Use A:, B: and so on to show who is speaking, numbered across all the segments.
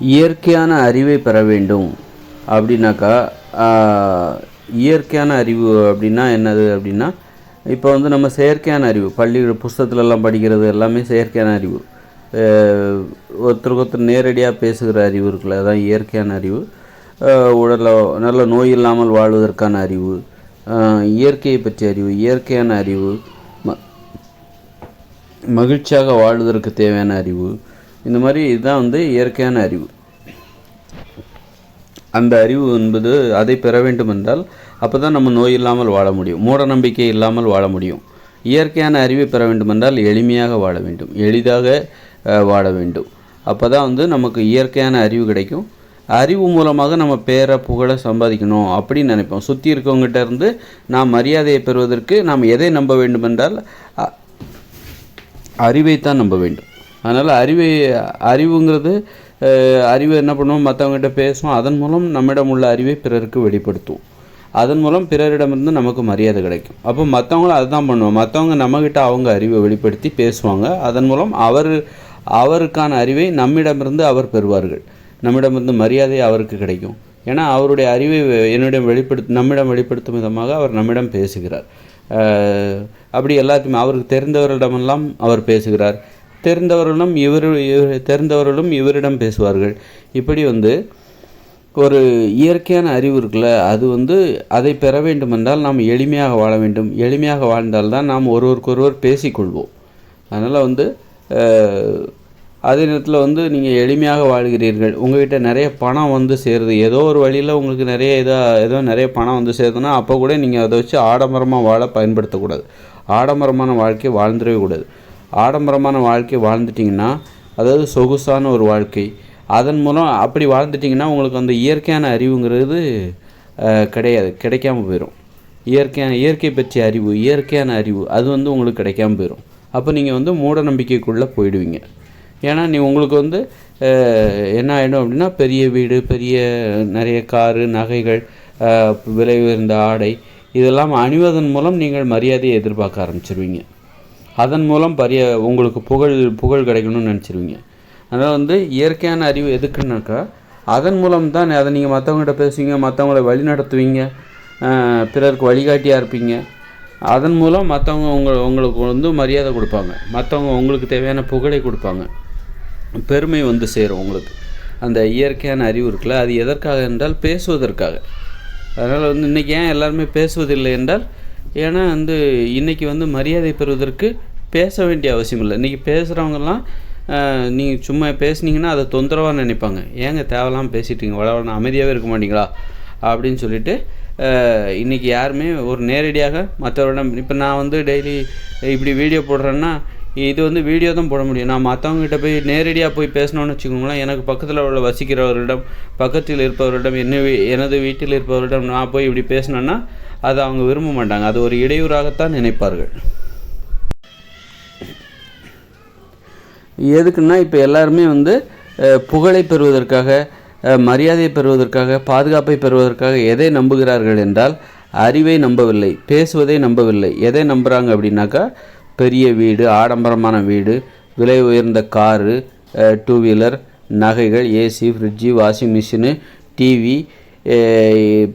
A: இயற்கையான அறிவை பெற வேண்டும். அப்படின்னாக்கா இயற்கையான அறிவு அப்படின்னா என்னது அப்படின்னா இப்போ வந்து நம்ம செயற்கையான அறிவு பள்ளி புஸ்தகத்துலலாம் படிக்கிறது எல்லாமே செயற்கையான அறிவு. ஒருத்தருக்கு ஒருத்தர் நேரடியாக பேசுகிற அறிவு இருக்குல்ல அதான் இயற்கையான அறிவு. உடலில் நல்ல நோய் இல்லாமல் வாழ்வதற்கான அறிவு. இயற்கையை பற்றிய அறிவு இயற்கையான அறிவு ம மகிழ்ச்சியாக வாழ்வதற்கு தேவையான அறிவு. இந்த மாதிரி இதுதான் வந்து இயற்கையான அறிவு. அந்த அறிவு என்பது அதை பெற வேண்டும் என்றால் அப்போ தான் நம்ம நோய் இல்லாமல் வாழ முடியும் மூட நம்பிக்கை இல்லாமல் வாழ முடியும். இயற்கையான அறிவை பெற வேண்டும் என்றால் எளிமையாக வாழ வேண்டும் எளிதாக வாழ வேண்டும். அப்போ தான் வந்து நமக்கு இயற்கையான அறிவு கிடைக்கும். அறிவு மூலமாக நம்ம பேரை புகழை சம்பாதிக்கணும் அப்படின்னு நினைப்போம். சுற்றி இருக்கவங்ககிட்ட இருந்து நாம் மரியாதையை பெறுவதற்கு நாம் எதை நம்ப வேண்டும் என்றால் அறிவைத்தான் நம்ப வேண்டும். அதனால் அறிவை அறிவுங்கிறது அறிவு அறிவை என்ன பண்ணுவோம் மற்றவங்ககிட்ட பேசுவோம் அதன் மூலம் நம்மிடம் உள்ள அறிவை பிறருக்கு வெளிப்படுத்துவோம் அதன் மூலம் பிறரிடமிருந்து நமக்கு மரியாதை கிடைக்கும். அப்போ மற்றவங்களும் அதுதான் பண்ணுவோம் மற்றவங்க நம்மக்கிட்ட அவங்க அறிவை வெளிப்படுத்தி பேசுவாங்க. அதன் மூலம் அவர் அவருக்கான அறிவை நம்மிடமிருந்து அவர் பெறுவார்கள். நம்மிடமிருந்து மரியாதை அவருக்கு கிடைக்கும். ஏன்னா அவருடைய அறிவை என்னிடம் வெளிப்படுத்த நம்மிடம் வெளிப்படுத்தும் விதமாக அவர் நம்மிடம் பேசுகிறார். அப்படி எல்லாத்தையுமே அவருக்கு தெரிந்தவர்களிடமெல்லாம் அவர் பேசுகிறார். தெரிந்தவர்களும் இவர் தெரிந்தவர்களும் இவரிடம் பேசுவார்கள். இப்படி வந்து ஒரு இயற்கையான அறிவு இருக்குல்ல அது வந்து அதை பெற வேண்டுமென்றால் நாம் எளிமையாக வாழ வேண்டும். எளிமையாக வாழ்ந்தால்தான் நாம் ஒருவருக்கொருவர் பேசிக்கொள்வோம். அதனால் வந்து அதே நேரத்தில் வந்து நீங்கள் எளிமையாக வாழ்கிறீர்கள். உங்கள்கிட்ட நிறைய பணம் வந்து சேருது. ஏதோ ஒரு வழியில் உங்களுக்கு நிறைய இதாக ஏதோ நிறைய பணம் வந்து சேருதுன்னா அப்போ கூட நீங்கள் அதை வச்சு ஆடம்பரமாக வாழ பயன்படுத்தக்கூடாது. ஆடம்பரமான வாழ்க்கையை வாழ்ந்துடவே கூடாது. ஆடம்பரமான வாழ்க்கை வாழ்ந்துட்டிங்கன்னா அதாவது சொகுசான ஒரு வாழ்க்கை. அதன் மூலம் அப்படி வாழ்ந்துட்டிங்கன்னா உங்களுக்கு அந்த இயற்கையான அறிவுங்கிறது கிடையாது கிடைக்காம போயிடும் இயற்கையான இயற்கை பற்றிய அறிவு இயற்கையான அறிவு அது வந்து உங்களுக்கு கிடைக்காம போயிடும் அப்போ நீங்கள் வந்து மூட நம்பிக்கைக்குள்ளே போயிடுவீங்க. ஏன்னா நீ உங்களுக்கு வந்து என்ன ஆகிடும் அப்படின்னா பெரிய வீடு பெரிய நிறைய காரு நகைகள் விலை உயர்ந்த ஆடை இதெல்லாம் அணிவதன் மூலம் நீங்கள் மரியாதையை எதிர்பார்க்க ஆரம்பிச்சிருவீங்க. அதன் மூலம் பரிய உங்களுக்கு புகழ் புகழ் கிடைக்கணும்னு நினச்சிருவீங்க. அதனால் வந்து இயற்கையான அறிவு எதுக்குன்னாக்கா அதன் மூலம் தான் அதை நீங்கள் மற்றவங்ககிட்ட பேசுவீங்க மற்றவங்கள வழி நடத்துவீங்க பிறருக்கு வழிகாட்டியாக இருப்பீங்க. அதன் மூலம் மற்றவங்க உங்க உங்களுக்கு வந்து மரியாதை கொடுப்பாங்க. மற்றவங்க உங்களுக்கு தேவையான புகழை கொடுப்பாங்க. பெருமை வந்து சேரும் உங்களுக்கு. அந்த இயற்கையான அறிவு இருக்குல்ல அது எதற்காக என்றால் பேசுவதற்காக. அதனால் வந்து இன்றைக்கி ஏன் எல்லாருமே பேசுவதில்லை என்றால் ஏன்னா வந்து இன்றைக்கி வந்து மரியாதை பெறுவதற்கு பேச வேண்டிய அவசியம் இல்லை. இன்றைக்கி பேசுகிறவங்கலாம் நீங்கள் சும்மா பேசுனீங்கன்னா அதை தொந்தரவாக நினைப்பாங்க. ஏங்க தேவையில்லாமல் பேசிட்டீங்க வளவன அமைதியாகவே இருக்க மாட்டீங்களா? அப்படின்னு சொல்லிட்டு இன்றைக்கி யாருமே ஒரு நேரடியாக மற்றவரிடம் இப்போ நான் வந்து டெய்லி இப்படி வீடியோ போடுறேன்னா இது வந்து வீடியோ தான் போட முடியும். நான் மற்றவங்ககிட்ட போய் நேரடியாக போய் பேசணும்னு வச்சுக்கோங்களேன் எனக்கு பக்கத்தில் உள்ள வசிக்கிறவரிடம் பக்கத்தில் இருப்பவரிடம் என்ன எனது வீட்டில் இருப்பவரிடம் நான் போய் இப்படி பேசினேன்னா அதை அவங்க விரும்ப மாட்டாங்க. அது ஒரு இடையூறாகத்தான் நினைப்பார்கள். எதுக்குன்னா இப்போ எல்லாருமே வந்து புகழை பெறுவதற்காக மரியாதை பெறுவதற்காக பாதுகாப்பை பெறுவதற்காக எதை நம்புகிறார்கள் என்றால் அறிவை நம்பவில்லை பேசுவதை நம்பவில்லை. எதை நம்புகிறாங்க அப்படின்னாக்கா பெரிய வீடு ஆடம்பரமான வீடு விலை உயர்ந்த காரு டூ வீலர் நகைகள் AC fridge washing machine TV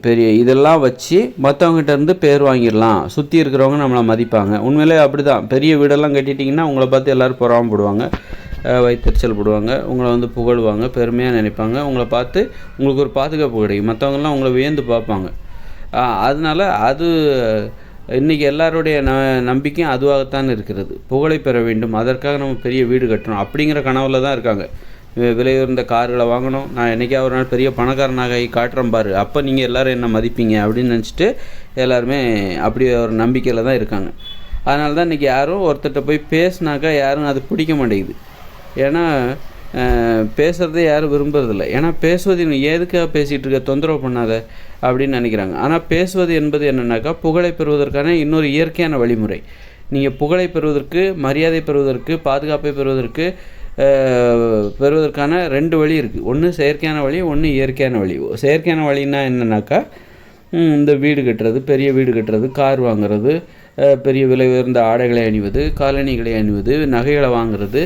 A: பெரிய இதெல்லாம் வச்சு மற்றவங்ககிட்ட இருந்து பேர் வாங்கிடலாம். சுற்றி இருக்கிறவங்க நம்மளை மதிப்பாங்க. உண்மையிலே அப்படி தான் பெரிய வீடெல்லாம் கட்டிட்டிங்கன்னா உங்களை பார்த்து எல்லோரும் பொறாமப்படுவாங்க போடுவாங்க. வைத்தறிச்சல் போடுவாங்க. உங்களை வந்து புகழ்வாங்க. பெருமையாக நினைப்பாங்க. உங்களை பார்த்து உங்களுக்கு ஒரு பாதுகாப்பு கிடைக்கும். மற்றவங்கலாம் உங்களை வியந்து பார்ப்பாங்க. அதனால் அதனால அது இன்றைக்கி எல்லாருடைய ந நம்பிக்கையும் அதுவாகத்தான் இருக்கிறது. புகழை பெற வேண்டும். அதற்காக நம்ம பெரிய வீடு கட்டணும். அப்படிங்கிற கனவில் தான் இருக்காங்க. விலை உயர்ந்த கார்களை வாங்கணும். நான் என்றைக்கா ஒரு நாள் பெரிய பணக்காரனாக ஆகி காட்டுறேன் பாரு. அப்போ நீங்கள் எல்லோரும் என்ன மதிப்பீங்க அப்படின்னு நினச்சிட்டு எல்லாருமே அப்படி ஒரு நம்பிக்கையில் தான் இருக்காங்க. அதனால தான் இன்றைக்கி யாரும் ஒருத்தர்கிட்ட போய் பேசுனாக்கா யாரும் அது பிடிக்க மாட்டேங்குது. ஏன்னா பேசுகிறதே யாரும் விரும்புறதில்ல. ஏன்னா பேசுவது இன்னும் எதுக்காக பேசிகிட்டு இருக்க தொந்தரவு பண்ணாத அப்படின்னு நினைக்கிறாங்க. ஆனால் பேசுவது என்பது என்னென்னாக்கா புகழை பெறுவதற்கான இன்னொரு இயற்கையான வழிமுறை. நீங்கள் புகழை பெறுவதற்கு மரியாதை பெறுவதற்கு பாதுகாப்பை பெறுவதற்கு பெறுவதற்கான ரெண்டு வழி இருக்குது ஒன்று செயற்கையான வழி ஒன்று இயற்கையான வழி. செயற்கையான வழின்னா என்னன்னாக்கா இந்த வீடு கட்டுறது பெரிய வீடு கட்டுறது கார் வாங்குறது பெரிய விலை உயர்ந்த ஆடைகளை அணிவது காலணிகளை அணிவது நகைகளை வாங்குறது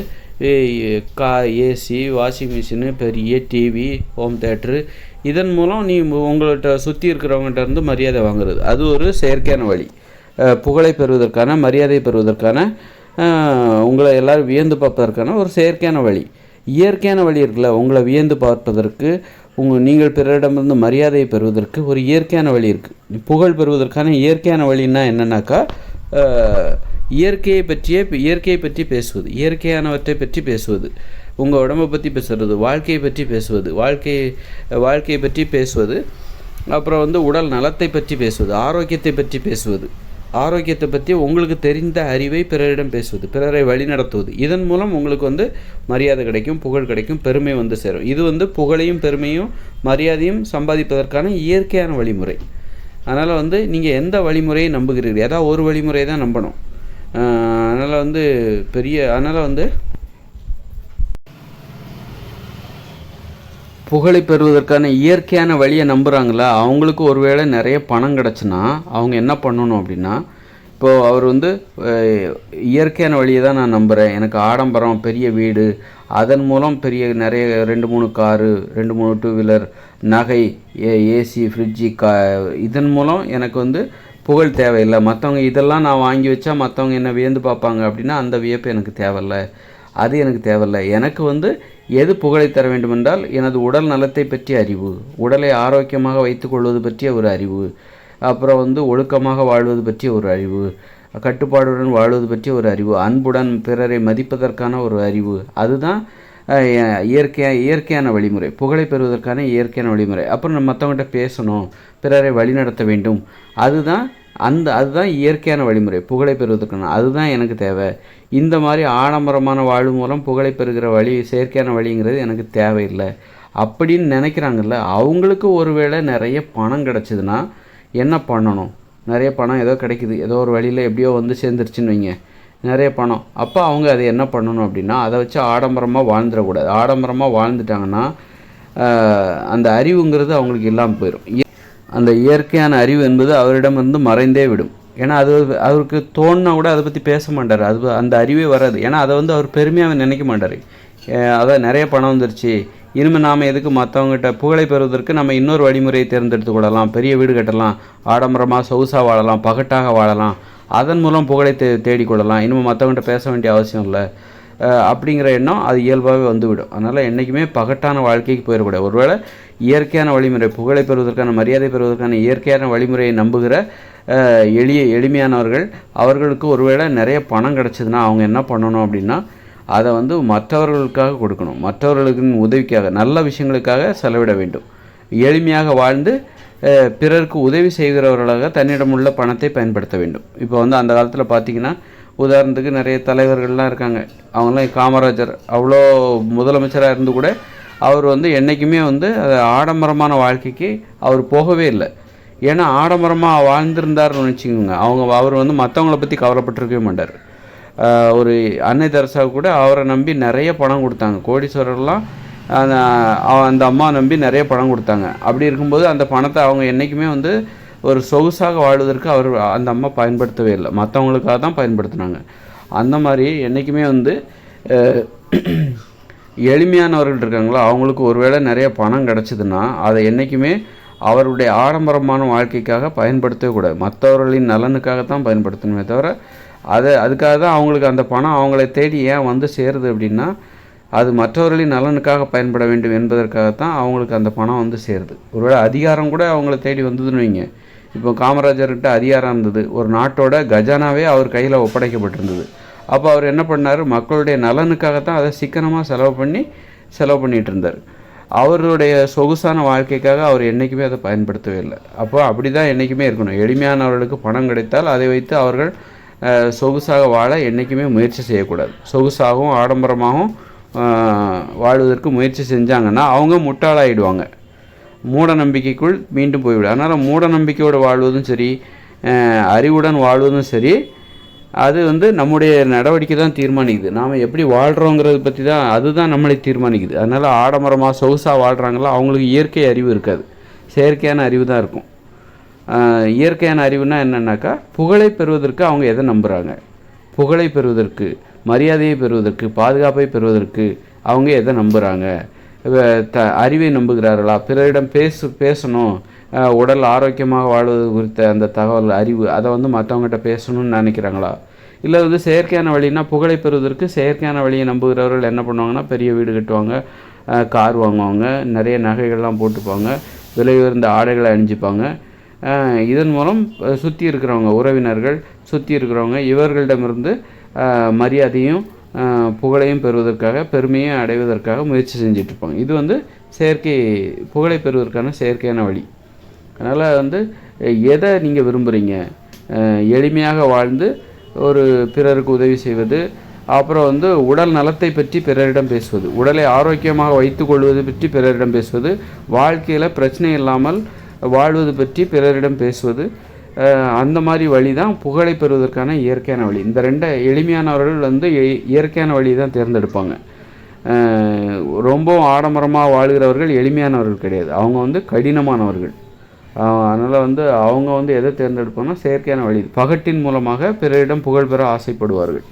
A: கா ஏசி வாஷிங் மிஷினு பெரிய டிவி ஹோம் தேட்ரு இதன் மூலம் நீ உங்கள்கிட்ட சுற்றி இருக்கிறவங்ககிட்ட இருந்து மரியாதை வாங்குறது. அது ஒரு செயற்கையான வழி. புகழை பெறுவதற்கான மரியாதை பெறுவதற்கான உங்களை எல்லோரும் வியந்து பார்ப்பதற்கான ஒரு செயற்கையான வழி. இயற்கையான வழி இருக்குல்ல உங்களை வியந்து பார்ப்பதற்கு உங்கள் நீங்கள் பிறரிடமிருந்து மரியாதையை பெறுவதற்கு ஒரு இயற்கையான வழி இருக்குது புகழ் பெறுவதற்கான இயற்கையான வழின்னா என்னென்னாக்கா இயற்கையை பற்றியே இயற்கையை பற்றி பேசுவது இயற்கையானவற்றை பற்றி பேசுவது. உங்கள் உடம்பை பற்றி பேசுறது வாழ்க்கையை பற்றி பேசுவது வாழ்க்கை வாழ்க்கையை பற்றி பேசுவது அப்புறம் வந்து உடல் நலத்தை பற்றி பேசுவது ஆரோக்கியத்தை பற்றி பேசுவது. ஆரோக்கியத்தை பற்றி உங்களுக்கு தெரிந்த அறிவை பிறரிடம் பேசுவது பிறரை வழிநடத்துவது. இதன் மூலம் உங்களுக்கு வந்து மரியாதை கிடைக்கும் புகழ் கிடைக்கும் பெருமை வந்து சேரும். இது வந்து புகழையும் பெருமையும் மரியாதையும் சம்பாதிப்பதற்கான இயற்கையான வழிமுறை. அதனால் வந்து நீங்கள் எந்த வழிமுறையை நம்புகிறீர்கள்? ஏதாவது ஒரு வழிமுறை தான் நம்பணும். அதனால் வந்து பெரிய அதனால் வந்து புகழை பெறுவதற்கான இயற்கையான வழியை நம்புகிறாங்களா அவங்களுக்கு ஒருவேளை நிறைய பணம் கிடச்சுன்னா அவங்க என்ன பண்ணணும் அப்படின்னா இப்போது அவர் வந்து இயற்கையான வழியை தான் நான் நம்புகிறேன் எனக்கு ஆடம்பரம் பெரிய வீடு அதன் மூலம் பெரிய நிறைய ரெண்டு மூணு காரு ரெண்டு மூணு டூ வீலர் நகை ஏசி ஃப்ரிட்ஜி கா இதன் மூலம் எனக்கு வந்து புகழ் தேவையில்லை. மற்றவங்க இதெல்லாம் நான் வாங்கி வச்சா மற்றவங்க என்ன வியந்து பார்ப்பாங்க அப்படின்னா அந்த வியப்பு எனக்கு தேவையில்லை. அது எனக்கு தேவையில்லை. எனக்கு வந்து எது புகழை தர வேண்டுமென்றால் எனது உடல் நலத்தை பற்றிய அறிவு உடலை ஆரோக்கியமாக வைத்துக்கொள்வது பற்றிய ஒரு அறிவு அப்புறம் வந்து ஒழுக்கமாக வாழ்வது பற்றிய ஒரு அறிவு கட்டுப்பாடுடன் வாழ்வது பற்றிய ஒரு அறிவு அன்புடன் பிறரை மதிப்பதற்கான ஒரு அறிவு. அதுதான் இயற்கையாக இயற்கையா இயற்கையான வழிமுறை. புகழை பெறுவதற்கான இயற்கையான வழிமுறை. அப்புறம் நம்ம மற்றவங்ககிட்ட பேசணும் பிறரை வழிநடத்த வேண்டும். அதுதான் அந்த அதுதான் இயற்கையான வழிமுறை. புகழை பெறுவதற்கான அதுதான் எனக்கு தேவை. இந்த மாதிரி ஆடம்பரமான வாழ்வு மூலம் புகழை பெறுகிற வழி செயற்கையான வழிங்கிறது எனக்கு தேவையில்லை. அப்படின்னு நினைக்கிறாங்கல்ல அவங்களுக்கு ஒருவேளை நிறைய பணம் கிடச்சிதுன்னா என்ன பண்ணணும்? நிறைய பணம் ஏதோ கிடைக்குது. ஏதோ ஒரு வழியில் எப்படியோ வந்து சேர்ந்துருச்சுன்னு வைங்க. நிறைய பணம். அப்போ அவங்க அதை என்ன பண்ணணும் அப்படின்னா அதை வச்சு ஆடம்பரமாக வாழ்ந்துடக்கூடாது. ஆடம்பரமாக வாழ்ந்துட்டாங்கன்னா அந்த அறிவுங்கிறது அவங்களுக்கு இல்லாமல் போயிடும் அந்த இயற்கையான அறிவு என்பது அவரிடமிருந்து மறைந்தே விடும். ஏன்னா அது அவருக்கு தோணுனா கூட அதை பற்றி பேச மாட்டார். அது அந்த அறிவே வராது. ஏன்னா அதை வந்து அவர் பெருமையாக நினைக்க மாட்டார். அதான் நிறைய பணம் வந்துருச்சு. இனிமேல் நாம் எதுக்கு மற்றவங்ககிட்ட புகழை பெறுவதற்கு நம்ம இன்னொரு வழிமுறையை தேர்ந்தெடுத்து கொள்ளலாம். பெரிய வீடு கட்டலாம் ஆடம்பரமாக சொகுசாக வாழலாம் பகட்டாக வாழலாம். அதன் மூலம் புகழை தே தேடிக்கொள்ளலாம் இனிமேல் மற்றவங்ககிட்ட பேச வேண்டிய அவசியம் இல்லை. அப்படிங்கிற எண்ணம் அது இயல்பாகவே வந்துவிடும். அதனால் என்றைக்குமே பகட்டான வாழ்க்கைக்கு போயிடக்கூடாது. ஒருவேளை இயற்கையான வழிமுறை புகழை பெறுவதற்கான மரியாதை பெறுவதற்கான இயற்கையான வழிமுறையை நம்புகிற எளிய எளிமையானவர்கள் அவர்களுக்கு ஒருவேளை நிறைய பணம் கிடச்சிதுன்னா அவங்க என்ன பண்ணணும் அப்படின்னா அதை வந்து மற்றவர்களுக்காக கொடுக்கணும். மற்றவர்களுக்கு உதவிக்காக நல்ல விஷயங்களுக்காக செலவிட வேண்டும். எளிமையாக வாழ்ந்து பிறருக்கு உதவி செய்கிறவர்களாக தன்னிடமுள்ள பணத்தை பயன்படுத்த வேண்டும். இப்போ வந்து அந்த காலத்தில் பார்த்தீங்கன்னா உதாரணத்துக்கு நிறைய தலைவர்கள்லாம் இருக்காங்க. அவங்களாம் காமராஜர் அவ்வளோ முதலமைச்சராக இருந்து கூட அவர் வந்து என்றைக்குமே வந்து அதை ஆடம்பரமான வாழ்க்கைக்கு அவர் போகவே இல்லை. ஏன்னா ஆடம்பரமாக வாழ்ந்திருந்தாருன்னு வச்சுக்கோங்க அவங்க அவர் வந்து மற்றவங்கள பற்றி கவலைப்பட்டிருக்கவே மாட்டார். ஒரு அன்னை தெரசா கூட அவரை நம்பி நிறைய பணம் கொடுத்தாங்க. கோடீஸ்வரர்லாம் அந்த அந்த அம்மா நம்பி நிறைய பணம் கொடுத்தாங்க. அப்படி இருக்கும்போது அந்த பணத்தை அவங்க என்றைக்குமே வந்து ஒரு சொகுசாக வாழ்வதற்கு அவர் அந்த அம்மா பயன்படுத்தவே இல்லை. மற்றவங்களுக்காக தான் பயன்படுத்தினாங்க. அந்த மாதிரி என்றைக்குமே வந்து எளிமையானவர்கள் இருக்காங்களோ? அவங்களுக்கு ஒருவேளை நிறைய பணம் கிடச்சிதுன்னா அதை என்றைக்குமே அவருடைய ஆடம்பரமான வாழ்க்கைக்காக பயன்படுத்தவே கூடாது. மற்றவர்களின் நலனுக்காகத்தான் பயன்படுத்தணுமே தவிர அதை அதுக்காக தான் அவங்களுக்கு அந்த பணம் அவங்களை தேடி ஏன் வந்து சேருது அப்படின்னா அது மற்றவர்களின் நலனுக்காக பயன்பட வேண்டும் என்பதற்காகத்தான் அவங்களுக்கு அந்த பணம் வந்து சேருது. ஒருவேளை அதிகாரம் கூட அவங்கள தேடி வந்ததுன்னு வைங்க. இப்போ காமராஜர்கிட்ட அதிகாரம் இருந்தது. ஒரு நாட்டோட கஜானாவே அவர் கையில் ஒப்படைக்கப்பட்டிருந்தது. அப்போ அவர் என்ன பண்ணார்? மக்களுடைய நலனுக்காகத்தான் அதை சிக்கனமாக செலவு பண்ணி செலவு பண்ணிகிட்டு இருந்தார். அவருடைய சொகுசான வாழ்க்கைக்காக அவர் என்றைக்குமே அதை பயன்படுத்தவே இல்லை. அப்போ அப்படி தான் என்றைக்குமே இருக்கணும். எளிமையானவர்களுக்கு பணம் கிடைத்தால் அதை வைத்து அவர்கள் சொகுசாக வாழ என்றைக்குமே முயற்சி செய்யக்கூடாது. சொகுசாகவும் ஆடம்பரமாகவும் வாழ்வதற்கு முயற்சி செஞ்சாங்கன்னா அவங்க முட்டாளாயிடுவாங்க. மூட நம்பிக்கைக்குள் மீண்டும் போய்விடும். அதனால் மூட நம்பிக்கையோடு வாழ்வதும் சரி அறிவுடன் வாழ்வதும் சரி அது வந்து நம்முடைய நடவடிக்கை தான் தீர்மானிக்குது. நாம் எப்படி வாழ்கிறோங்கிறத பற்றி தான் அதுதான் நம்மளை தீர்மானிக்குது. அதனால் ஆடம்பரமாக சொகுசாக வாழ்கிறாங்களோ அவங்களுக்கு இயற்கை அறிவு இருக்காது. செயற்கையான அறிவு தான் இருக்கும் இயற்கையான அறிவுனா என்னென்னாக்கா புகழை பெறுவதற்கு அவங்க எதை நம்புகிறாங்க புகழை பெறுவதற்கு மரியாதையை பெறுவதற்கு பாதுகாப்பை பெறுவதற்கு அவங்க எதை நம்புகிறாங்க த அறிவை நம்புகிறார்களா? பிறரிடம் பேசு பேசணும். உடல் ஆரோக்கியமாக வாழ்வது குறித்த அந்த தகவல் அறிவு அதை வந்து மற்றவங்ககிட்ட பேசணும்னு நினைக்கிறாங்களா? இல்லை வந்து செயற்கையான வழினா புகழை பெறுவதற்கு செயற்கையான வழியை நம்புகிறவர்கள் என்ன பண்ணுவாங்கன்னா பெரிய வீடு கட்டுவாங்க கார் வாங்குவாங்க நிறைய நகைகள்லாம் போட்டுப்பாங்க விலை உயர்ந்த ஆடைகளை அணிஞ்சிப்பாங்க. இதன் மூலம் சுற்றி இருக்கிறவங்க உறவினர்கள் சுற்றி இருக்கிறவங்க இவர்களிடமிருந்து மரியாதையும் புகழையும் பெறுவதற்காக பெருமையும் அடைவதற்காக முயற்சி செஞ்சிட்ருப்பாங்க. இது வந்து செயற்கை புகழை பெறுவதற்கான செயற்கையான வழி. அதனால் வந்து எதை நீங்கள் விரும்புகிறீங்க எளிமையாக வாழ்ந்து ஒரு பிறருக்கு உதவி செய்வது அப்புறம் வந்து உடல் நலத்தை பற்றி பிறரிடம் பேசுவது உடலை ஆரோக்கியமாக வைத்துக்கொள்வது பற்றி பிறரிடம் பேசுவது வாழ்க்கையில் பிரச்சனை இல்லாமல் வாழ்வது பற்றி பிறரிடம் பேசுவது அந்த மாதிரி வழி தான் புகழை பெறுவதற்கான இயற்கையான வழி. இந்த ரெண்டை எளிமையானவர்கள் வந்து இயற்கையான வழி தான் தேர்ந்தெடுப்பாங்க ரொம்பவும் ஆடம்பரமாக வாழ்கிறவர்கள் எளிமையானவர்கள் கிடையாது. அவங்க வந்து கடினமானவர்கள். அதனால் வந்து அவங்க வந்து எதை தேர்ந்தெடுப்பாங்கன்னா செயற்கையான வழி பகட்டின் மூலமாக பிறரிடம் புகழ் பெற ஆசைப்படுவார்கள்.